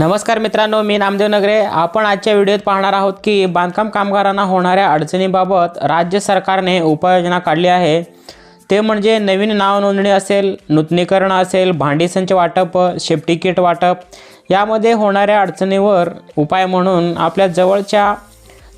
नमस्कार मित्रांनो मी नामदेव नगरे. आपण आजच्या व्हिडिओत पाहणार आहोत की बांधकाम कामगारांना होणाऱ्या अडचणीबाबत राज्य सरकारने उपाययोजना काढली आहे. ते म्हणजे नवीन नाव नोंदणी असेल नूतनीकरण असेल भांडी संच वाटप शेफ्टी किट वाटप. यामध्ये होणाऱ्या अडचणीवर उपाय म्हणून आपल्या जवळच्या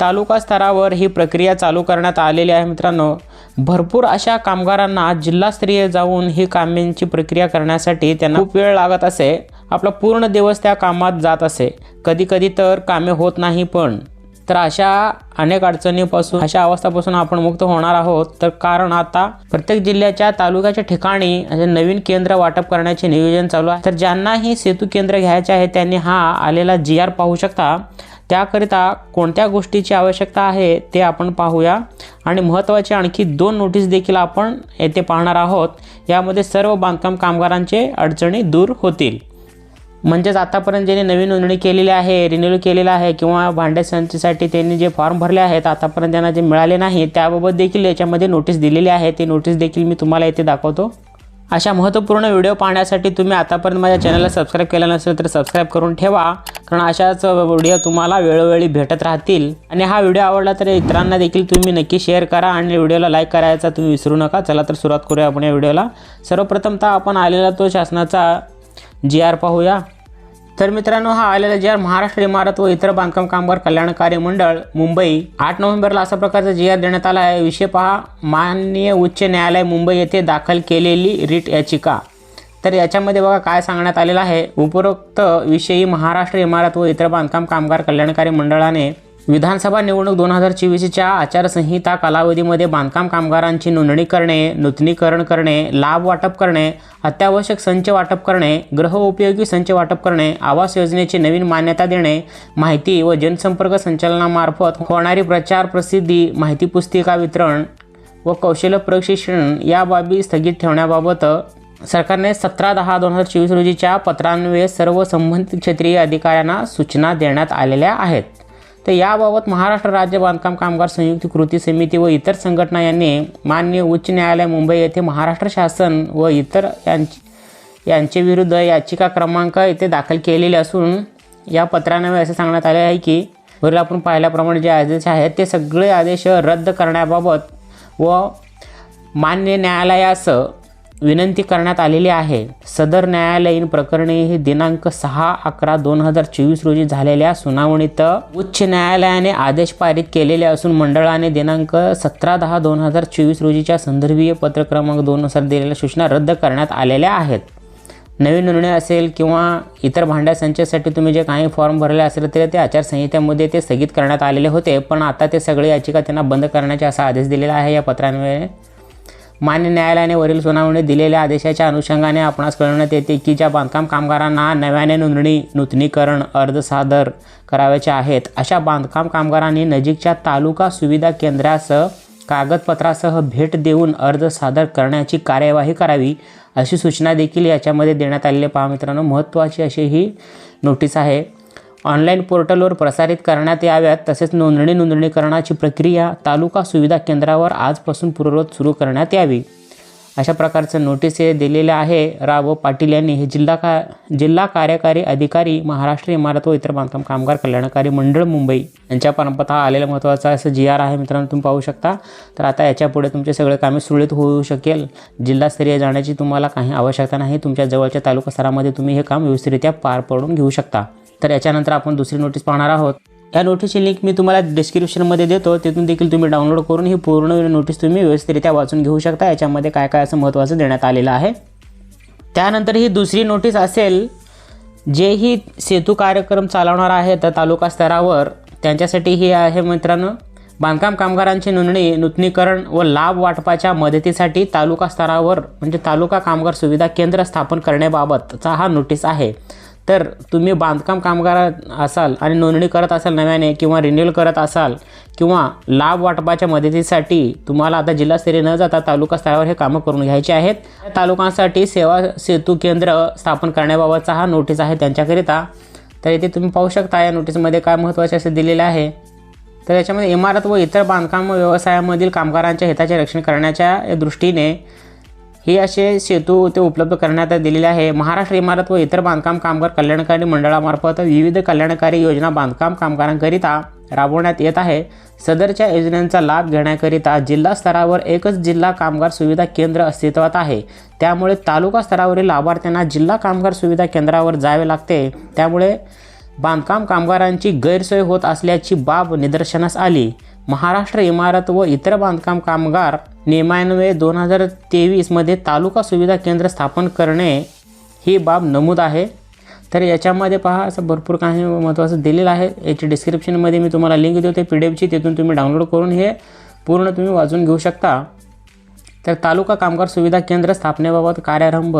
तालुका स्तरावर ही प्रक्रिया चालू करण्यात आलेली आहे मित्रांनो. भरपूर अशा कामगारांना जिल्हास्तरीय जाऊन ही कामांची प्रक्रिया करण्यासाठी त्यांना खूप वेळ लागत असे. आपला पूर्ण दिवस त्या कामात जात असे. कधीकधी तर कामे होत नाही पण. तर अशा अनेक अडचणीपासून अशा अवस्थापासून आपण मुक्त होणार आहोत. तर कारण आता प्रत्येक जिल्ह्याच्या तालुक्याच्या ठिकाणी असे नवीन केंद्र वाटप करण्याचे नियोजन चालू आहे. तर ज्यांनाही सेतू केंद्र घ्यायचे आहे त्यांनी हा आलेला जी आर पाहू शकता. त्याकरिता कोणत्या गोष्टीची आवश्यकता आहे ते आपण पाहूया. आणि महत्त्वाचे आणखी दोन नोटीस देखील आपण येथे पाहणार आहोत. यामध्ये सर्व बांधकाम कामगारांचे अडचणी दूर होतील. म्हणजेच आतापर्यंत ज्यांनी नवीन नोंदणी केलेली आहे रिन्यू केलेला आहे किंवा भांडे संचीसाठी त्यांनी जे फॉर्म भरले आहेत आतापर्यंत त्यांना जे मिळाले नाही त्याबाबत देखील याच्यामध्ये नोटीस दिलेली आहे. ती नोटीस देखील मी तुम्हाला येथे दाखवतो. अशा महत्त्वपूर्ण व्हिडिओ पाहण्यासाठी तुम्ही आतापर्यंत माझ्या चॅनलला सबस्क्राईब केलं नसेल तर सबस्क्राईब करून ठेवा. कारण अशाच व्हिडिओ तुम्हाला वेळोवेळी भेटत राहतील. आणि हा व्हिडिओ आवडला तर इतरांना देखील तुम्ही नक्की शेअर करा आणि व्हिडिओला लाईक करायचा तुम्ही विसरू नका. चला तर सुरुवात करूया आपण या व्हिडिओला सर्वप्रथमतः आपण आलेला तो शासनाचा जी आर पाहूया. तर मित्रांनो हा आलेला जी आर महाराष्ट्र इमारत व इतर बांधकाम कामगार कल्याणकारी मंडळ मुंबई. आठ नोव्हेंबरला असा प्रकारचा जी आर देण्यात आला आहे. विषय पहा माननीय उच्च न्यायालय मुंबई येथे दाखल केलेली रिट याचिका. तर याच्यामध्ये बघा काय सांगण्यात आलेलं आहे. उपरोक्त विषयी महाराष्ट्र इमारत व इतर बांधकाम कामगार कल्याणकारी मंडळाने विधानसभा निवडणूक दोन हजार चोवीसच्या आचारसंहिता कालावधीमध्ये बांधकाम कामगारांची नोंदणी करणे नूतनीकरण करणे लाभ वाटप करणे अत्यावश्यक संच वाटप करणे गृहउपयोगी संच वाटप करणे आवास योजनेची नवीन मान्यता देणे माहिती व जनसंपर्क संचालनामार्फत होणारी प्रचार प्रसिद्धी माहिती पुस्तिका वितरण व कौशल्य प्रशिक्षण या बाबी स्थगित ठेवण्याबाबत सरकारने सतरा दहा दोन हजार चोवीस रोजीच्या पत्रान्वये सर्व संबंधित क्षेत्रीय अधिकाऱ्यांना सूचना देण्यात आलेल्या आहेत. तर याबाबत महाराष्ट्र राज्य बांधकाम कामगार संयुक्त कृती समिती व इतर संघटना यांनी माननीय उच्च न्यायालय मुंबई येथे महाराष्ट्र शासन व इतर यांची यांचे विरुद्ध याचिका क्रमांक येथे दाखल केलेली असून या पत्रान्वये असे सांगण्यात आले आहे की वरील आपण पाहिल्याप्रमाणे जे आदेश आहेत ते सगळे आदेश रद्द करण्याबाबत व मान्य न्यायालयास विनंती करण्यात आलेली आहे. सदर न्यायालयीन प्रकरणी ही दिनांक सहा अकरा दोन हजार चोवीस रोजी झालेल्या सुनावणीत उच्च न्यायालयाने आदेश पारित केलेले असून मंडळाने दिनांक सतरा दहा दोन हजार चोवीस रोजीच्या संदर्भीय पत्र क्रमांक दोननुसार दिलेल्या सूचना रद्द करण्यात आलेल्या आहेत. नवीन निर्णय असेल किंवा इतर भांड्या संचासाठी तुम्ही जे काही फॉर्म भरले असेल तरी ते आचारसंहितेमध्ये ते स्थगित करण्यात आलेले होते पण आता ते सगळे याचिका त्यांना बंद करण्याचे असा आदेश दिलेला आहे या पत्रांमुळे मान्य न्यायालयाने वरील सुनावणी दिलेल्या आदेशाच्या अनुषंगाने आपणास कळवण्यात येते की ज्या बांधकाम कामगारांना नव्याने नोंदणी नूतनीकरण अर्ज सादर करावयाचे आहेत अशा बांधकाम कामगारांनी नजीकच्या तालुका सुविधा केंद्रासह कागदपत्रासह भेट देऊन अर्ज सादर करण्याची कार्यवाही करावी अशी सूचना देखील याच्यामध्ये देण्यात आलेली पहा मित्रांनो महत्त्वाची अशी ही नोटीस आहे. ऑनलाईन पोर्टलवर प्रसारित करण्यात याव्यात तसेच नोंदणी नोंदणीकरणाची प्रक्रिया तालुका सुविधा केंद्रावर आजपासून पूर्ववत सुरू करण्यात यावी. अशा प्रकारचं नोटीस हे दिलेलं आहे. राव पाटील यांनी. हे जिल्हा का जिल्हा कार्यकारी अधिकारी महाराष्ट्र इमारत व इतर बांधकाम कामगार कल्याणकारी मंडळ मुंबई. यांच्या परंपरा हा आलेला महत्त्वाचा असं जी आर आहे. मित्रांनो तुम्ही पाहू शकता. तर आता याच्यापुढे तुमचे सगळे कामे सुरळीत होऊ शकेल. जिल्हास्तरीय जाण्याची तुम्हाला काही आवश्यकता नाही. तुमच्या जवळच्या तालुका स्तरामध्ये तुम्ही हे काम व्यवस्थितरित्या पार पडून घेऊ शकता. तर याच्यानंतर आपण दुसरी नोटीस पाहणार आहोत. या नोटीसची लिंक मी तुम्हाला डिस्क्रिप्शनमध्ये देतो. तिथून देखील तुम्ही डाउनलोड करून ही पूर्ण नोटीस तुम्ही व्यवस्थितरित्या वाचून घेऊ शकता. याच्यामध्ये काय काय असं महत्त्वाचं देण्यात आलेलं आहे. त्यानंतर ही दुसरी नोटीस असेल जे ही सेतू कार्यक्रम चालवणार आहे तर तालुका स्तरावर. त्यांच्यासाठी ही आहे मित्रांनो बांधकाम कामगारांची नोंदणी नूतनीकरण व लाभ वाटपाच्या मदतीसाठी तालुका स्तरावर म्हणजे तालुका कामगार सुविधा केंद्र स्थापन करण्याबाबतचा हा नोटीस आहे. तर तुम्ही बांधकाम कामगार असाल आणि नोंदणी करत असाल नव्याने किंवा रिन्यूअल करत असाल किंवा लाभ वाटपाच्या मदतीसाठी तुम्हाला आता जिल्हास्तरीय न जाता तालुका स्तरावर हे कामं करून घ्यायचे आहेत. तालुकांसाठी सेवा सेतू केंद्र स्थापन करण्याबाबतचा हा नोटीस आहे त्यांच्याकरिता. तर इथे तुम्ही पाहू शकता या नोटीसमध्ये काय महत्त्वाचे असे दिलेले आहे. तर याच्यामध्ये इमारत व इतर बांधकाम व्यवसायामधील कामगारांच्या हिताचे रक्षण करण्याच्या दृष्टीने हे असे सेतू ते उपलब्ध करण्यात दिलेले आहे. महाराष्ट्र इमारत व इतर बांधकाम कामगार कल्याणकारी मंडळामार्फत विविध कल्याणकारी योजना बांधकाम कामगारांकरिता राबवण्यात येत आहे. सदरच्या योजनांचा लाभ घेण्याकरिता जिल्हा स्तरावर एकच जिल्हा कामगार सुविधा केंद्र अस्तित्वात आहे. त्यामुळे तालुका स्तरावरील लाभार्थ्यांना जिल्हा कामगार सुविधा केंद्रावर जावे लागते. त्यामुळे बांधकाम कामगारांची गैरसोय होत असल्याची बाब निदर्शनास आली. महाराष्ट्र इमारत व इतर बांधकाम कामगार नियमान्वये दोन हजार तेवीसमध्ये तालुका सुविधा केंद्र स्थापन करणे ही बाब नमूद आहे. तर याच्यामध्ये पहा असं भरपूर काही महत्त्वाचं दिलेलं आहे. याची डिस्क्रिप्शनमध्ये मी तुम्हाला लिंक देतो. पी डी एफची तिथून तुम्ही डाउनलोड करून हे पूर्ण तुम्ही वाचून घेऊ शकता. तर तालुका कामगार सुविधा केंद्र स्थापनेबाबत कार्यारंभ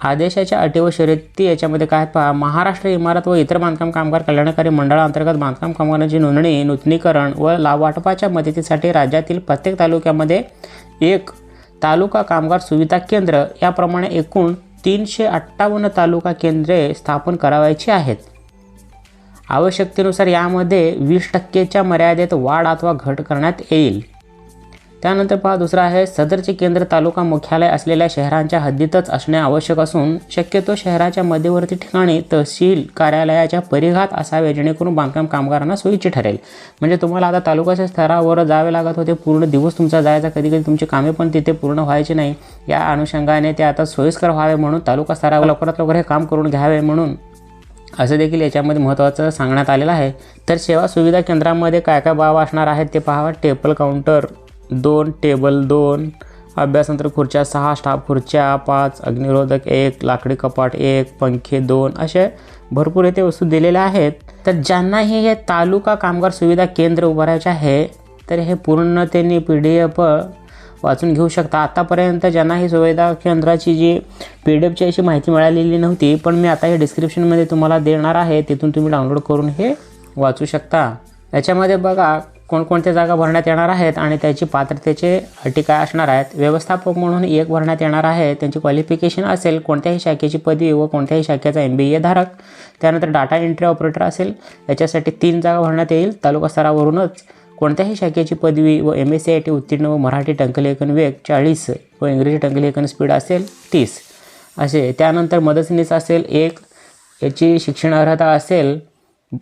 आदेशाच्या अटी व शर्यती याच्यामध्ये काय पहा. महाराष्ट्र इमारत व इतर बांधकाम कामगार कल्याणकारी मंडळाअंतर्गत बांधकाम कामगारांची नोंदणी नूतनीकरण व लाभवाटपाच्या मदतीसाठी राज्यातील प्रत्येक तालुक्यामध्ये एक. तालुका कामगार सुविधा केंद्र याप्रमाणे एकूण तीनशे अठ्ठावन्न तालुका केंद्रे स्थापन करावायची आहेत. आवश्यकतेनुसार यामध्ये वीस टक्केच्या मर्यादेत वाढ अथवा घट करण्यात येईल. त्यानंतर पहा दुसरा आहे सदरचे केंद्र तालुका मुख्यालय असलेल्या शहरांच्या हद्दीतच असणे आवश्यक असून शक्यतो शहराच्या मध्यवर्ती ठिकाणी तहसील कार्यालयाच्या परिघात असावे जेणेकरून बांधकाम कामगारांना सोयीचे ठरेल. म्हणजे तुम्हाला आता तालुक्याच्या स्तरावर जावे लागत होते पूर्ण दिवस तुमचा जायचा कधी कधी तुमची कामे पण तिथे पूर्ण व्हायची नाही. या अनुषंगाने ते आता सोयीस्कर व्हावे म्हणून तालुका स्तरावर लवकरात लवकर हे काम करून घ्यावे म्हणून असं देखील याच्यामध्ये महत्त्वाचं सांगण्यात आलेलं आहे. तर सेवा सुविधा केंद्रामध्ये काय काय बाब असणार आहेत ते पहावा टेबल काउंटर दोन टेबल दोन अभ्यासनंतर खुर्च्या सहा स्टाफ खुर्च्या पाच अग्निरोधक एक लाकडी कपाट एक पंखे दोन असे भरपूर येथे वस्तू दिलेल्या आहेत. तर ज्यांनाही हे तालुका कामगार सुविधा केंद्र उभारायचे आहे तर हे पूर्ण त्यांनी पी डी एफ वाचून घेऊ शकता. आतापर्यंत ज्यांना ही सुविधा केंद्राची जी पी डी एफची अशी माहिती मिळालेली नव्हती पण मी आता हे डिस्क्रिप्शनमध्ये तुम्हाला देणार आहे तिथून तुम्ही डाउनलोड करून हे वाचू शकता. याच्यामध्ये बघा कोणकोणत्या जागा भरण्यात येणार आहेत आणि त्याची पात्रतेचे अटी काय असणार आहेत? व्यवस्थापक म्हणून एक भरण्यात येणार आहे. त्यांची क्वालिफिकेशन असेल कोणत्याही शाखेची पदवी व कोणत्याही शाखेचा एम बी ए धारक. त्यानंतर डाटा एंट्री ऑपरेटर असेल. याच्यासाठी तीन जागा भरण्यात येईल. तालुका स्तरावरूनच कोणत्याही शाखेची पदवी व M S C I T उत्तीर्ण व मराठी टंकलेखन वेग चाळीस व इंग्रजी टंकलेखन स्पीड असेल तीस. असे त्यानंतर मदतनीस असेल एक. याची शिक्षण अर्हता असेल.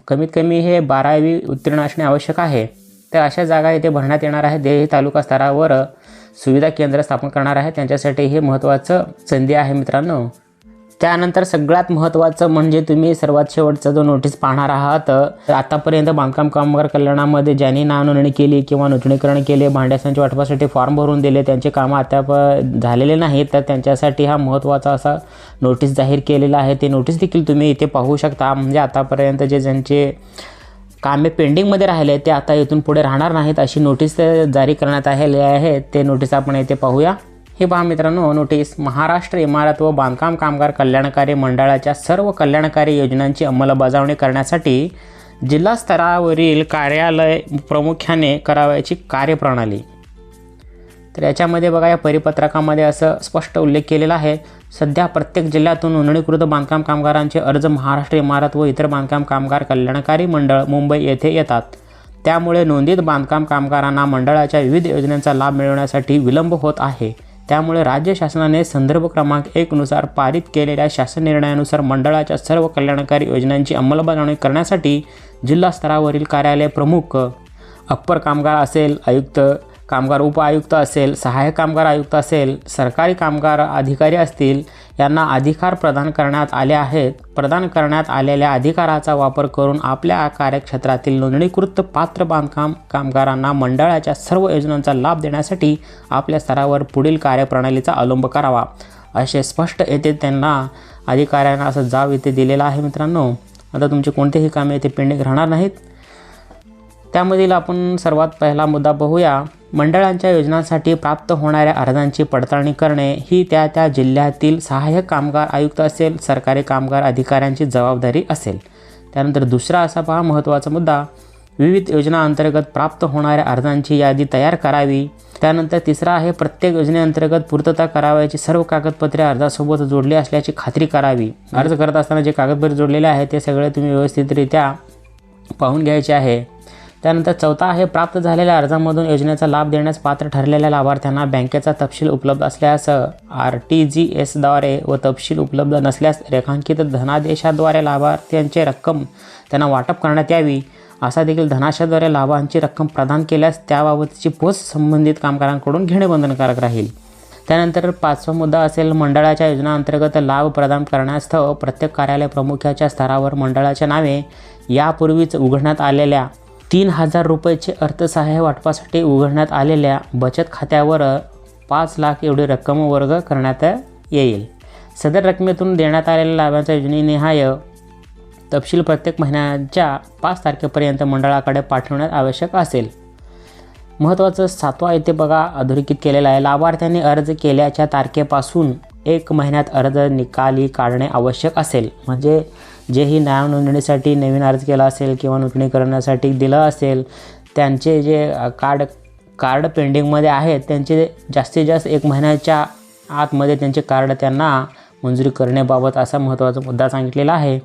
कमीत कमी हे बारावी उत्तीर्ण असणे आवश्यक आहे. तर अशा जागा इथे भरण्यात येणार आहे. देह तालुका स्तरावर सुविधा केंद्र स्थापन करणार आहे. त्यांच्यासाठी हे महत्त्वाचं संधी आहे मित्रांनो. त्यानंतर सगळ्यात महत्त्वाचं म्हणजे तुम्ही सर्वात शेवटचा जो नोटीस पाहणार आहात तर आतापर्यंत बांधकाम कामगार कल्याणामध्ये ज्यांनी नाव नोंदणी केली किंवा नूतनीकरण केले भांड्यासांच्या वाटपासाठी फॉर्म भरून दिले त्यांचे कामं अद्याप झालेले नाहीत तर त्यांच्यासाठी हा महत्त्वाचा असा नोटीस जाहीर केलेला आहे. ते नोटीस देखील तुम्ही इथे पाहू शकता. म्हणजे आतापर्यंत जे ज्यांचे कामे पेंडिंगमध्ये राहिले ते आता इथून पुढे राहणार नाहीत अशी नोटीस जारी करण्यात आलेली आहे. ते नोटीस आपण येथे पाहूया. हे पहा मित्रांनो नोटीस महाराष्ट्र इमारत व बांधकाम कामगार कल्याणकारी मंडळाच्या सर्व कल्याणकारी योजनांची अंमलबजावणी करण्यासाठी जिल्हा स्तरावरील कार्यालय प्रामुख्याने करावयाची कार्यप्रणाली. तर याच्यामध्ये बघा या परिपत्रकामध्ये असं स्पष्ट उल्लेख केलेला आहे. सध्या प्रत्येक जिल्ह्यातून नोंदणीकृत बांधकाम कामगारांचे अर्ज महाराष्ट्र इमारत व इतर बांधकाम कामगार कल्याणकारी मंडळ मुंबई येथे येतात. त्यामुळे नोंदीत बांधकाम कामगारांना मंडळाच्या विविध योजनांचा लाभ मिळवण्यासाठी विलंब होत आहे. त्यामुळे राज्य शासनाने संदर्भ क्रमांक एकनुसार पारित केलेल्या शासन निर्णयानुसार मंडळाच्या सर्व कल्याणकारी योजनांची अंमलबजावणी करण्यासाठी जिल्हा स्तरावरील कार्यालय प्रमुख अप्पर कामगार असेल आयुक्त कामगार उप आयुक्त असेल सहाय्यक कामगार आयुक्त असेल सरकारी कामगार अधिकारी असतील यांना अधिकार प्रदान करण्यात आले आहेत. प्रदान करण्यात आलेल्या अधिकाराचा वापर करून आपल्या कार्यक्षेत्रातील नोंदणीकृत पात्र बांधकाम कामगारांना मंडळाच्या सर्व योजनांचा लाभ देण्यासाठी आपल्या स्तरावर पुढील कार्यप्रणालीचा अवलंब करावा. असे स्पष्ट येथे त्यांना अधिकाऱ्यांना असं जाव इथे दिलेला आहे मित्रांनो. आता तुमचे कोणतेही कामे येथे पेंडिंग राहणार नाहीत. त्यामधील आपण सर्वात पहिला मुद्दा बघूया. मंडळांच्या योजनांसाठी प्राप्त होणाऱ्या अर्जांची पडताळणी करणे ही त्या त्या जिल्ह्यातील सहाय्यक कामगार आयुक्त असेल सरकारी कामगार अधिकाऱ्यांची जबाबदारी असेल. त्यानंतर दुसरा असा पहा महत्त्वाचा मुद्दा. विविध योजना अंतर्गत प्राप्त होणाऱ्या अर्जांची यादी तयार करावी. त्यानंतर तिसरा आहे प्रत्येक योजनेअंतर्गत पूर्तता करावयाची सर्व कागदपत्रे अर्जासोबत जोडली असल्याची खात्री करावी. अर्ज करत असताना जे कागदपत्रे जोडलेले आहे ते सगळे तुम्ही व्यवस्थितरित्या पाहून घ्यायचे आहे. त्यानंतर चौथा आहे प्राप्त झालेल्या अर्जामधून योजनेचा लाभ देण्यास पात्र ठरलेल्या लाभार्थ्यांना बँकेचा तपशील उपलब्ध असल्यास आर टी जी एसद्वारे व तपशील उपलब्ध नसल्यास रेखांकित धनादेशाद्वारे लाभार्थ्यांची रक्कम त्यांना वाटप करण्यात यावी असा देखील धनाशाद्वारे लाभांची रक्कम प्रदान केल्यास त्याबाबतची पोच संबंधित कामगारांकडून घेणे बंधनकारक राहील. त्यानंतर पाचवा मुद्दा असेल मंडळाच्या योजनांतर्गत लाभ प्रदान करण्यास्तव प्रत्येक कार्यालय प्रमुखाच्या स्तरावर मंडळाच्या नावे यापूर्वीच उघडण्यात आलेल्या तीन हजार रुपयाचे अर्थसहाय्य वाटपासाठी उघडण्यात आलेल्या बचत खात्यावर पाच लाख एवढी रक्कम वर्ग करण्यात येईल. सदर रकमेतून देण्यात आलेल्या लाभांच्या योजनेनिहाय तपशील प्रत्येक महिन्याच्या पाच तारखेपर्यंत मंडळाकडे पाठवण्यात आवश्यक असेल. महत्त्वाचं सातवा येथे बघा. अधोरेखित केलेला आहे. लाभार्थ्यांनी अर्ज केल्याच्या तारखेपासून एक महिन्यात अर्ज निकाली काढणे आवश्यक असेल. म्हणजे जेही नाव नोंदणीसाठी नवीन अर्ज केला असेल किंवा नूतनीकरणासाठी दिलं असेल त्यांचे जे कार्ड कार्ड पेंडिंगमध्ये आहेत त्यांचे जास्तीत जास्त एक महिन्याच्या आतमध्ये त्यांचे कार्ड त्यांना मंजुरी करण्याबाबत असा महत्त्वाचा मुद्दा सांगितलेला आहे.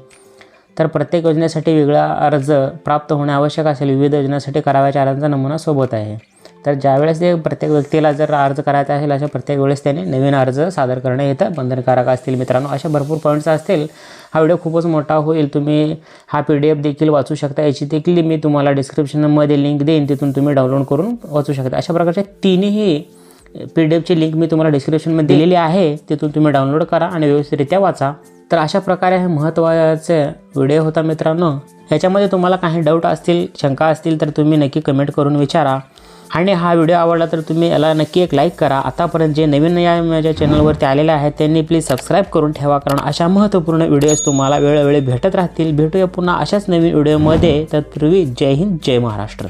तर प्रत्येक योजनेसाठी वेगळा अर्ज प्राप्त होणे आवश्यक असेल विविध योजनेसाठी करावयाच्या अर्जांचा नमुना सोबत आहे. तर ज्यावेळेस ते प्रत्येक व्यक्तीला जर अर्ज करायचा असेल अशा प्रत्येक वेळेस त्याने नवीन अर्ज सादर करणे येतं बंधनकारक असतील मित्रांनो. अशा भरपूर पॉईंट्स असतील. हा व्हिडिओ खूपच मोठा होईल. तुम्ही हा पी डी एफ देखील वाचू शकता. याची देखील मी तुम्हाला डिस्क्रिप्शनमध्ये लिंक देईन. तिथून तुम्ही डाउनलोड करून वाचू शकता. अशा प्रकारच्या तिन्ही पी डी एफची लिंक मी तुम्हाला डिस्क्रिप्शनमध्ये दिलेली आहे. तिथून तुम्ही डाउनलोड करा आणि व्यवस्थितरित्या वाचा. तर अशा प्रकारे हे महत्त्वाचे व्हिडिओ होता मित्रांनो. याच्यामध्ये तुम्हाला काही डाऊट असतील शंका असतील तर तुम्ही नक्की कमेंट करून विचारा. आणि हा व्हिडिओ आवडला तर तुम्ही याला नक्की एक लाईक करा. आतापर्यंत जे नवीन या माझ्या चॅनलवरती आलेले आहेत त्यांनी प्लीज सबस्क्राईब करून ठेवा कारण अशा महत्त्वपूर्ण व्हिडिओज तुम्हाला वेळोवेळी भेटत राहतील. भेटूया पुन्हा अशाच नवीन व्हिडिओमध्ये तत्पूर्वी जय हिंद जय महाराष्ट्र.